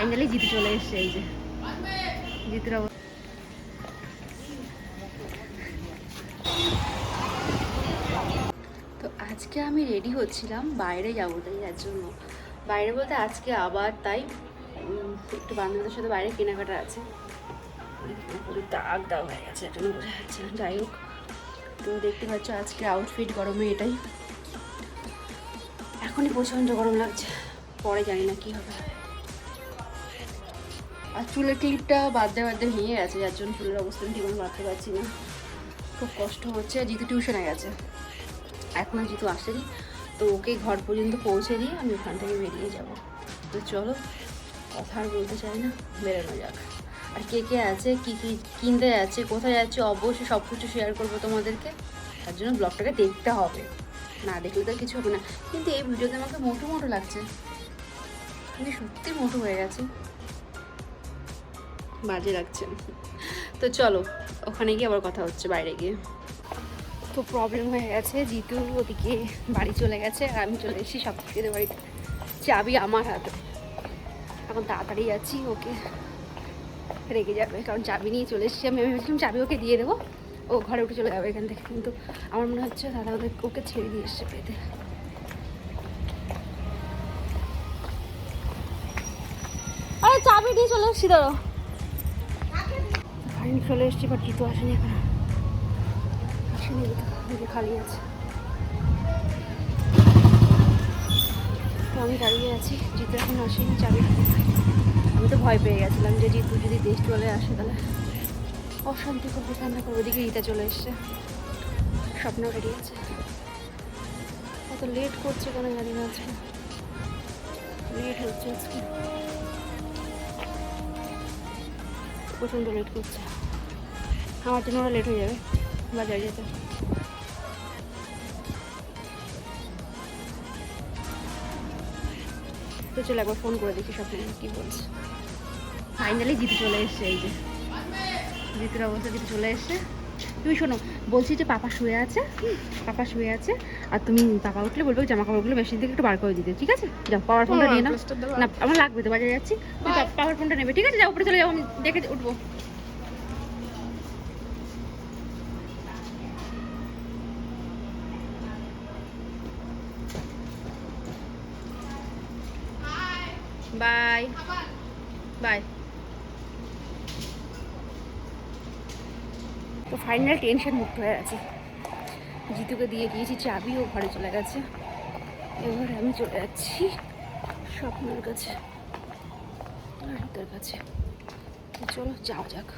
Finally জিতে চলে এসছে, এই যে। জিতের তো আজকে আমি রেডি হচ্ছিলাম বাইরে যাব তাই যার জন্য। বাইরে বলতে আজকে আবার তাই একটু বান্ধবীদের সাথে বাইরে কেনাকাটা আছে। দাগ দাগ হয়ে গেছে এটা বোঝা যাচ্ছে যাই হোক তো দেখতে পাচ্ছ আজকে আউটফিট গরমে এটাই। এখনই প্রচণ্ড গরম লাগছে, পরে জানি না কী হবে। আর চুলের ক্লিপটা বাদতে বাদতে ভেঙে গেছে, যার জন্য চুলের অবস্থা আমি ঠিকমতো বাঁধতে পারছি না। খুব কষ্ট হচ্ছে, জিতু টিউশনে গেছে। এখনও জিতু আসেনি, তো ওকে ঘর পর্যন্ত পৌঁছে দিয়ে আমি ওখান থেকে বেরিয়ে যাব। তো চলো, কথা আর বলতে চাই না, বেরোনো যাক। আর কে কে আছে, কী কী কিনতে যাচ্ছে, কোথায় যাচ্ছে, অবশ্যই সব কিছু শেয়ার করব তোমাদেরকে। তার জন্য ব্লগটাকে দেখতে হবে। না দেখলে তো কিছু হবে না। কিন্তু এই ভিডিওতে আমাকে মোটো মোটো লাগছে। আমি সত্যি মোটো হয়ে গেছে। বাজে লাগছে তো চলো, ওখানে গিয়ে আবার কথা হচ্ছে বাইরে গিয়ে। তো প্রবলেম হয়ে গেছে, জিতু ওদিকে বাড়ি চলে গেছে, আর আমি চলে এসেছি সব থেকে বাড়িতে। চাবি আমার হাতে। এখন তাড়াতাড়ি যাচ্ছি, ওকে রেগে যাবে। কারণ চাবি নিয়ে চলে এসেছি, আমি ভেবেছিলাম চাবি ওকে দিয়ে দেবো। ও ঘরে উঠে চলে যাবে এখান থেকে, কিন্তু আমার মনে হচ্ছে দাদা ওদের ওকে ছেড়ে দিয়ে এসছে পেতে আরে, চাবি দিয়ে চলে এসছি ধরো ফাইন চলে এসছি বাট জিতু আসেনি এখন। আসেনি দিকে খালি আছে। তো আমি দাঁড়িয়ে আছি, জিতু এখন আসেনি, চাবি আমি তো ভয় পেয়ে গেছিলাম যে জিতু যদি দেশ চলে আসে তাহলে। অশান্তি করবে কান্না করবে ওদিকে রীতা চলে এসছে। স্বপ্ন বেরিয়েছে কত লেট করছে কেন জানি না আজকে। লেট হচ্ছে আজকে। প্রচণ্ড লেট করছে। আমার জন্য ওরা লেট হয়ে যাবে বাজারে যেতে। তো চলে একবার ফোন করে দেখি সবাই কি বলছে। ফাইনালি জিতে চলে এসছে এই যে। জিতের অবস্থা জিতে চলে এসছে। তুমি শোনো বলছি যে পাপা শুয়ে আছে পাপা শুয়ে আছে আর তুমি পাপা উঠলে বলবে জামা কাপড়গুলো মেশিন থেকে একটু বার করে দিতে ঠিক আছে? যাও পাওয়ার ফোনটা নিয়ে নাও। না আমার লাগবে তো বাজারে যাচ্ছি। তুমি পাওয়ার ফোনটা নেবে ঠিক আছে? যাও উপরে চলে যাও আমি দেখে উঠবো। বাই বাই ফাইনাল টেনশন মুক্ত হয়ে গেছে। জিতুকে দিয়ে দিয়েছি চাবি ও ঘরে চলে গেছে। এবার আমি চলে যাচ্ছি স্বপ্নের কাছে রীতার কাছে। চলো যাও যাক।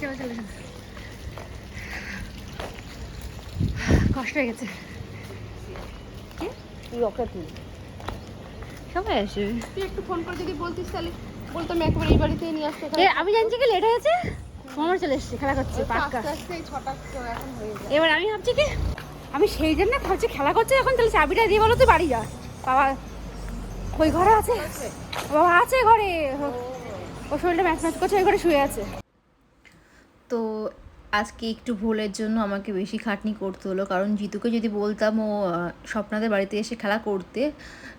চলো চলো চলো। কষ্ট হয়ে গেছে। তুই ওকে তুই সবাই আসবে তুই একটু ফোন করে যদি বলতিস তাহলে। বলতাম একবার এই বাড়িতেই নিয়ে আসতে এ আমি জানছি কি লেট হয়েছে? মামা চলে এসছে খেলা করছে পাক্কা। তো হয়ে এবার আমি ভাবছি কি আমি সেই জন্য ভাবছি খেলা করছে এখন তাহলে চাবিটা দিয়ে বলো তুই বাড়ি যা। বাবা ওই ঘরে আছে? বাবা আছে ঘরে। ও শরীরটা ম্যাচ ম্যাচ করছে ওই ঘরে শুয়ে আছে। তো আজকে একটু ভুলের জন্য আমাকে বেশি খাটনি করতে হলো কারণ জিতুকে যদি বলতাম ও স্বপ্নাদের বাড়িতে এসে খেলা করতে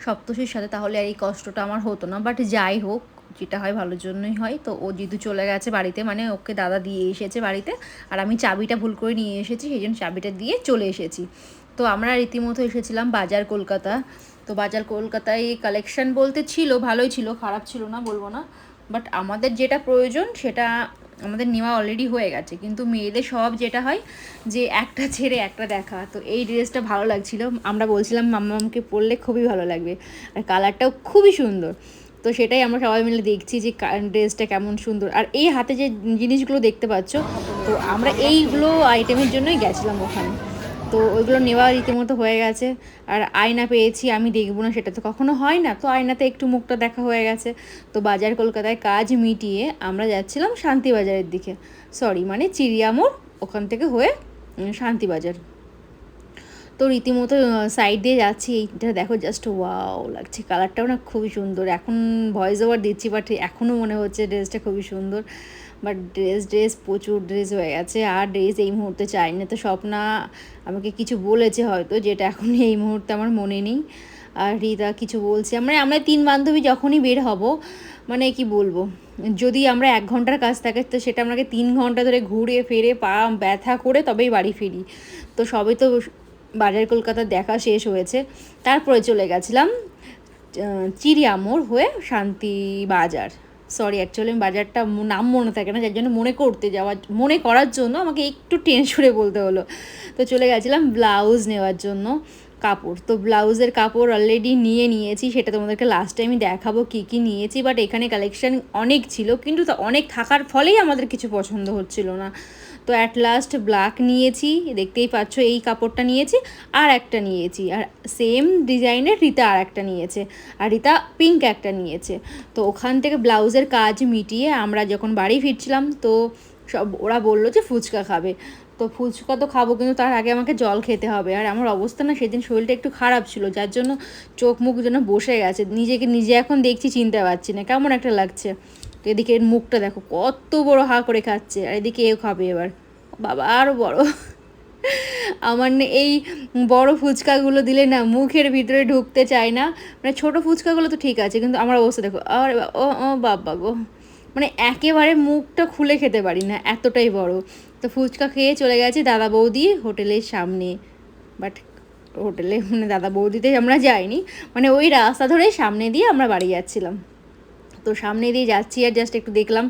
সপ্তশীর সাথে তাহলে আর এই কষ্টটা আমার হতো না। বাট যাই হোক যেটা হয় ভালোর জন্যই হয়। তো ও জিতু চলে গেছে বাড়িতে মানে ওকে দাদা দিয়ে এসেছে বাড়িতে। আর আমি চাবিটা ভুল করে নিয়ে এসেছি, সেই জন্য চাবিটা দিয়ে চলে এসেছি। তো আমরা রীতিমতো এসেছিলাম বাজার কলকাতা। তো বাজার কলকাতায় কালেকশন বলতে ছিল, ভালোই ছিল, খারাপ ছিল না বলব না। বাট আমাদের যেটা প্রয়োজন, সেটা আমাদের নেওয়া অলরেডি হয়ে গেছে। কিন্তু মেয়েদের সব যেটা হয় যে একটা ছেড়ে একটা দেখা। তো এই ড্রেসটা ভালো লাগছিল। আমরা বলছিলাম, মাম্মামকে পরলে খুবই ভালো লাগবে। আর কালারটাও খুবই সুন্দর। তো সেটাই আমরা সবাই মিলে দেখছি যে ড্রেসটা কেমন সুন্দর। আর এই হাতে যে জিনিসগুলো দেখতে পাচ্ছ, তো আমরা এইগুলো আইটেমের জন্যই গেছিলাম ওখানে। তো ওইগুলো নেওয়া রীতিমতো হয়ে গেছে। আর আয়না পেয়েছি, আমি দেখব না, সেটা তো কখনো হয় না। তো আয়নাতে একটু মুখটা দেখা হয়ে গেছে। তো বাজার কলকাতায় কাজ মিটিয়ে আমরা যাচ্ছিলাম শান্তিবাজারের দিকে। সরি মানে চিড়িয়ামোড় ওখান থেকে হয়ে শান্তিবাজার। তো রীতিমতো সাইড দিয়ে যাচ্ছি। এইটা দেখো জাস্ট ওয়াও লাগছে। কালারটাও না খুবই সুন্দর। এখন ভয়েস ওভার দিচ্ছি বাট এখনও মনে হচ্ছে ড্রেসটা খুবই সুন্দর। বাট ড্রেস ড্রেস প্রচুর ড্রেস হয়ে গেছে। আর ড্রেস এই মুহূর্তে চাই না তো স্বপ্না আমাকে কিছু বলেছে হয়তো, যেটা এখন এই মুহূর্তে আমার মনে নেই। আর রিতা কিছু বলছে। মানে আমরা তিন বান্ধবী যখনই বের হব মানে কি বলব? যদি আমরা এক ঘণ্টার কাজ থাকে, তো সেটা আমাকে তিন ঘণ্টা ধরে ঘুরে ফিরে পা ব্যথা করে তবেই বাড়ি ফিরি। তো সবই তো বাজার কলকাতা দেখা শেষ হয়েছে, তারপরে চলে গেছিলাম চিড়িয়ামোড় হয়ে শান্তি বাজার। সরি অ্যাকচুয়ালি বাজারটা নাম মনে থাকে না, যার জন্য মনে করতে যাওয়ার, মনে করার জন্য আমাকে একটু টেনে ছুড়ে বলতে হলো। তো চলে গেছিলাম ব্লাউজ নেওয়ার জন্য কাপড়। তো ব্লাউজের কাপড় অলরেডি নিয়ে নিয়েছি, সেটা তোমাদেরকে লাস্ট টাইমে দেখাবো কী কী নিয়েছি বাট এখানে কালেকশান অনেক ছিল, কিন্তু তা অনেক থাকার ফলেই আমাদের কিছু পছন্দ হচ্ছিল না। তো অ্যাট লাস্ট ব্ল্যাক নিয়েছি, দেখতেই পাচ্ছ এই কাপড়টা নিয়েছি, আর একটা নিয়েছি। আর সেম ডিজাইনের রিতা আর একটা নিয়েছে। আর রিতা পিঙ্ক একটা নিয়েছে। তো ওখান থেকে ব্লাউজের কাজ মিটিয়ে আমরা যখন বাড়ি ফিরছিলাম, তো সব ওরা বলল যে ফুচকা খাবে। তো ফুচকা তো খাব, কিন্তু তার আগে আমাকে জল খেতে হবে। আর আমার অবস্থা না, সেদিন শরীরটা একটু খারাপ ছিল, যার জন্য চোখ মুখ যেন বসে গেছে। নিজেকে নিজে এখন দেখছি, চিনতে পারছি না। কেমন একটা লাগছে। তো এদিকে এর মুখটা দেখো, কত বড় হা করে খাচ্ছে, আর এদিকে এও খাবে এবার। বাবা আরও বড়। আমার না, এই বড় ফুচকাগুলো দিলে না মুখের ভিতরে ঢুকতে চায় না। মানে ছোট ফুচকাগুলো তো ঠিক আছে, কিন্তু আমার অবস্থা দেখো, আর ও ও, বাবা গো। মানে একেবারে মুখটা খুলে খেতে পারি না, এতটাই বড়। তো ফুচকা খেয়ে চলে গেছি দাদা বৌদি হোটেলের সামনে। বাট হোটেলে মানে দাদা বৌদিতে আমরা যাইনি মানে ওই রাস্তা ধরে সামনে দিয়ে আমরা বাড়ি যাচ্ছিলাম। তো সামনে দিয়ে যাচ্ছি আর জাস্ট একটু দেখলাম।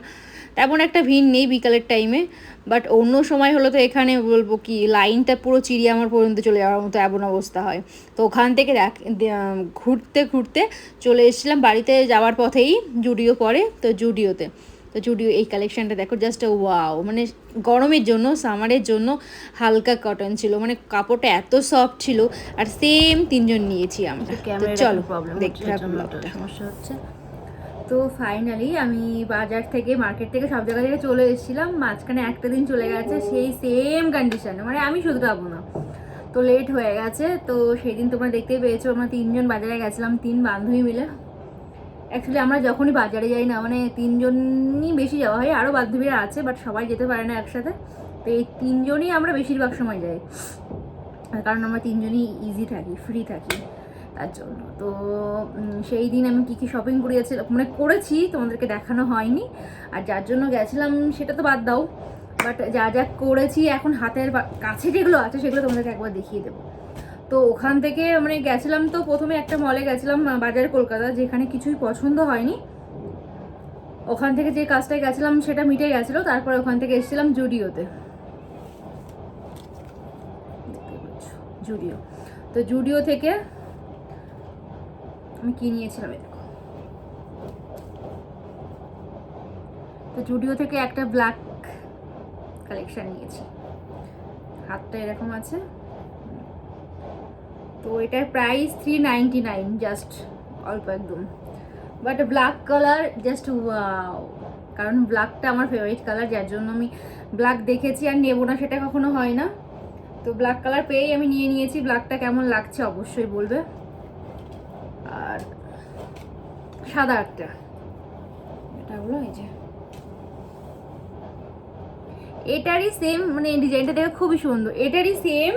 তেমন একটা ভিড় নেই বিকালের টাইমে বাট অন্য সময় হলো তো এখানে বলব কি লাইনটা পুরো চিড়িয়া আমার পর্যন্ত চলে যাওয়ার মতো এমন অবস্থা হয়। তো ওখান থেকে দেখ ঘুরতে ঘুরতে চলে এসেছিলাম বাড়িতে যাওয়ার পথেই জুডিও পরে তো জুডিওতে। তো জুডিও এই কালেকশনটা দেখো জাস্ট ওয়াও মানে গরমের জন্য সামারের জন্য হালকা কটন ছিল মানে কাপড়টা এত সফট ছিল আর সেম তিনজন নিয়েছি আমরা। চলো দেখতে সমস্যা হচ্ছে। তো ফাইনালি আমি বাজার থেকে মার্কেট থেকে সব জায়গা থেকে চলে এসেছিলাম। মাঝখানে একটা দিন চলে গেছে, সেই সেম কন্ডিশনে মানে আমি শুধু যাব না। তো লেট হয়ে গেছে। তো সেই দিন তোমরা দেখতেই পেয়েছ, আমরা তিনজন বাজারে গেছিলাম, তিন বান্ধবী মিলে। অ্যাকচুয়ালি আমরা যখনই বাজারে যাই না মানে তিনজনই বেশি যাওয়া হয়। আরও বান্ধবীরা আছে বাট সবাই যেতে পারে না একসাথে। তো এই তিনজনই আমরা বেশিরভাগ সময় যাই। কারণ আমরা তিনজনই ইজি থাকি ফ্রি থাকি। তার জন্য। তো সেই দিন আমি কী কী শপিং করিয়েছিলাম মানে করেছি, তোমাদেরকে দেখানো হয়নি। আর যার জন্য গেছিলাম, সেটা তো বাদ দাও। বাট যা যা করেছি, এখন হাতের কাছে যেগুলো আছে, সেগুলো তোমাদেরকে একবার দেখিয়ে দেবো। তো ওখান থেকে মানে গেছিলাম তো, প্রথমে একটা মলে গেছিলাম বাজার কলকাতা, যেখানে কিছুই পছন্দ হয়নি। ওখান থেকে যে কাজটায় গেছিলাম, সেটা মিটে গেছিল, তারপরে ওখান থেকে এসেছিলাম জুডিওতে। জুডিও। তো জুডিও থেকে আমি কি নিয়েছিলাম দেখো। তো জুডিও থেকে একটা ব্ল্যাক কালেকশন নিয়েছি। হাতটা এরকম আছে। তো এটার price three ninety nine just অল্প একদম। বাট ব্ল্যাক কালার জাস্ট কারণ ব্ল্যাকটা আমার ফেভারিট কালার যার জন্য আমি ব্ল্যাক দেখেছি আর নেব না সেটা কখনো হয় না। তো ব্ল্যাক কালার পেয়েই আমি নিয়ে নিয়েছি। ব্ল্যাকটা কেমন লাগছে অবশ্যই বলবে। আর সাদা একটা। এটা হলো এই যে। এটারই সেম মানে ডিজাইনটা দেখে খুবই সুন্দর। এটারই সেম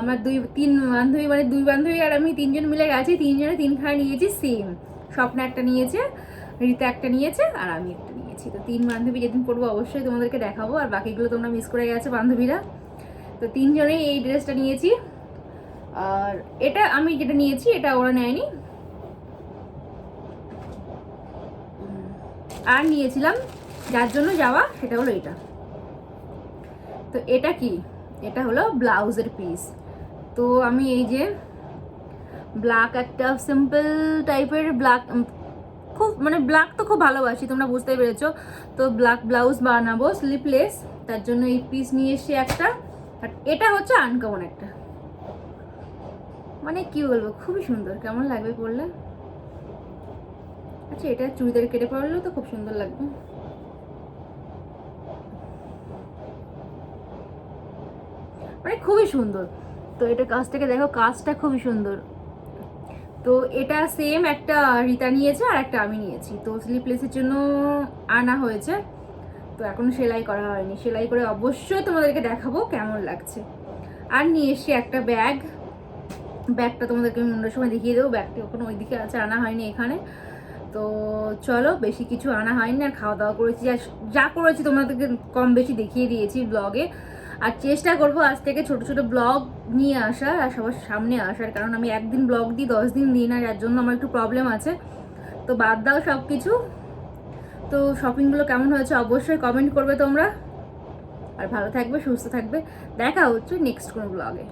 আমার দুই, তিন বান্ধবী মানে দুই বান্ধবী আর আমি তিনজন মিলে গেছি, তিনজনে তিনখানা নিয়েছি সেম স্বপ্ন একটা নিয়েছে, রীতা একটা নিয়েছে, আর আমি একটা নিয়েছি। তো তিন বান্ধবী যেদিন পড়ব, অবশ্যই তোমাদেরকে দেখাবো, আর বাকিগুলো তোমরা মিস করে গেছো বান্ধবীরা। তো তিনজনেই এই ড্রেসটা নিয়েছি। আর এটা আমি যেটা নিয়েছি, এটা ওরা নেয়নি। আর নিয়েছিলাম, যার জন্য যাওয়া সেটা হলো এটা। তো এটা কি? এটা হলো ব্লাউজের পিস তো আমি এই যে ব্ল্যাক একটা সিম্পল টাইপের ব্ল্যাক খুব মানে ব্ল্যাক তো খুব ভালোবাসি, তোমরা বুঝতেই পেরেছ। তো ব্ল্যাক ব্লাউজ বানাবো স্লিপলেস তার জন্য এই পিস নিয়ে এসে একটা। আর এটা হচ্ছে আনকমন একটা। মানে কি বলব, খুবই সুন্দর। কেমন লাগবে পরলে? আচ্ছা এটা চুড়িদার কেটে পরলেও তো খুব সুন্দর লাগবে। মানে খুবই সুন্দর। তো এটা কাজটাকে দেখো, কাজটা খুবই সুন্দর। তো এটা সেম একটা রিতা নিয়েছে আর একটা আমি নিয়েছি। তো স্লিপলেসের জন্য আনা হয়েছে। তো এখনও সেলাই করা হয়নি। সেলাই করে অবশ্যই তোমাদেরকে দেখাবো কেমন লাগছে। আর নিয়ে এসছি একটা ব্যাগ। ব্যাগটা তোমাদেরকে আমি অন্য সময় দেখিয়ে দেবো। ব্যাগটি ওখানে ওইদিকে আছে, আনা হয়নি এখানে। তো চলো, বেশি কিছু আনা হয়নি, আর খাওয়া দাওয়া করেছি। আর যা করেছি তোমাদেরকে কম বেশি দেখিয়ে দিয়েছি ব্লগে আর চেষ্টা করব আজ থেকে ছোট ছোট ব্লগ নিয়ে আসার, আর সবার সামনে আসার। কারণ আমি একদিন ব্লগ দিই, দশ দিন দিই না যার জন্য আমার একটু প্রবলেম আছে। তো বাদ দাও সব কিছু তো শপিংগুলো কেমন হয়েছে অবশ্যই কমেন্ট করবে তোমরা। আর ভালো থাকবে, সুস্থ থাকবে। দেখা হচ্ছে নেক্সট কোনো ব্লগে